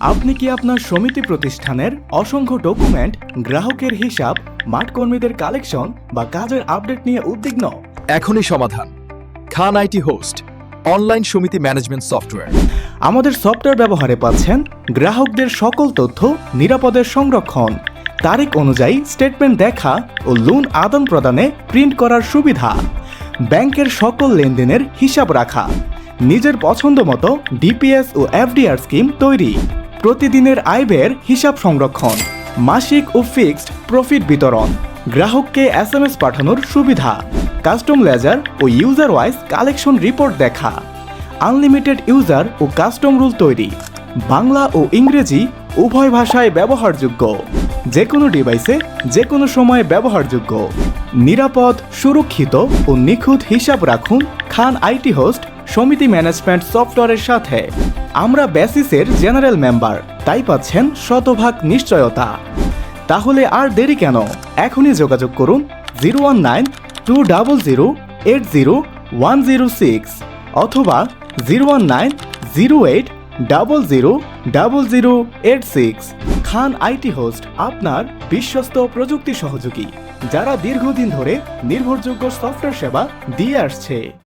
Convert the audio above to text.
আপনি কি আপনার সমিতি প্রতিষ্ঠানের অসংখ্য ডকুমেন্ট গ্রাহকের হিসাব মাঠ কর্মীদের কালেকশন বা কাজের আপডেট নিয়ে উদ্বিগ্ন? এখনই সমাধান। খান আইটি হোস্ট অনলাইন সমিতি ম্যানেজমেন্ট সফটওয়্যার। আমাদের সফটওয়্যার ব্যবহারে পাচ্ছেন গ্রাহকদের সকল তথ্য নিরাপদের সংরক্ষণ। তারিখ অনুযায়ী স্টেটমেন্ট দেখা ও লোন আদান প্রদানে প্রিন্ট করার সুবিধা। ব্যাংকের সকল লেনদেনের হিসাব রাখা। নিজের পছন্দ মতো ডিপিএস ও এফডিআর স্কিম তৈরি। প্রতিদিনের আয় ব্যয়ের হিসাব সংরক্ষণ, মাসিক ও ফিক্সড প্রফিট বিতরণ, গ্রাহককে এস এম এস পাঠানোর সুবিধা, কাস্টম লেজার ও ইউজার ওয়াইজ কালেকশন রিপোর্ট দেখা, আনলিমিটেড ইউজার ও কাস্টম রুল তৈরি, বাংলা ও ইংরেজি উভয় ভাষায় ব্যবহারযোগ্য যে কোনো ডিভাইসে যে কোনো সময় ব্যবহারযোগ্য, নিরাপদ, সুরক্ষিত ও নিখুঁত হিসাব রাখুন খান আইটি হোস্ট সমিতি ম্যানেজমেন্ট সফটওয়্যারের সাথে। আমরা বেসিসের জেনারেল মেম্বার, তাই পাচ্ছেন শতভাগ নিশ্চয়তা। তাহলে আর দেরি কেন? এখনই যোগাযোগ করুন zero one nine two double zero eight zero one zero six অথবা zero one nine zero eight double zero double zero eight six. Khan IT host, আপনার বিশ্বস্ত প্রযুক্তি সহযোগী, যারা দীর্ঘদিন ধরে নির্ভরযোগ্য সফটওয়্যার সেবা দিয়ে আসছে।